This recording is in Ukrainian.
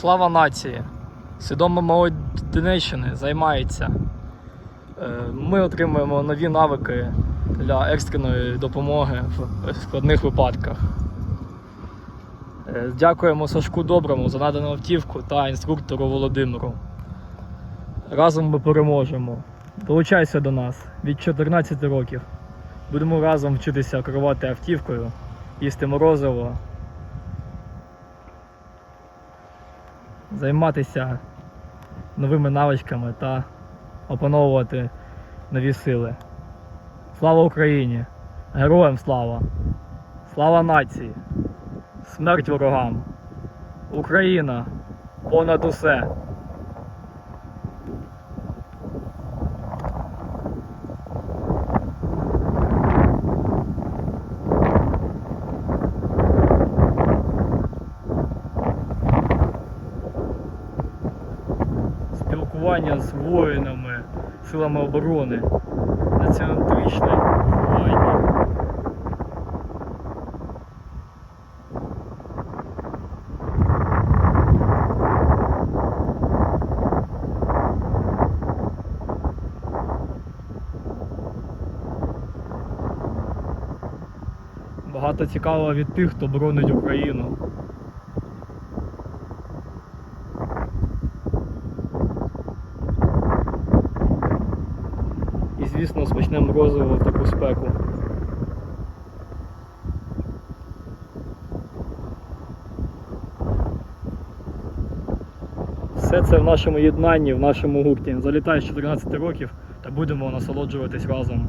Слава нації! Свідома молодь Донеччини займається. Е, Ми отримуємо нові навики для екстреної допомоги в складних випадках. Е, Дякуємо Сашку Доброму за надану автівку та інструктору Володимиру. Разом ми переможемо. Долучайся до нас від 14 років. Будемо разом вчитися керувати автівкою, їсти морозиво, займатися новими навичками та опановувати нові сили. Слава Україні! Героям слава! Слава нації! Смерть ворогам! Україна! Понад усе! Спілкування з воїнами, силами оборони, націоналістичне виховання. Багато цікавого від тих, хто боронить Україну. Звісно, смачне морозиво в таку спеку. Все це в нашому єднанні, в нашому гурті. Залітай з 14 років та будемо насолоджуватись разом.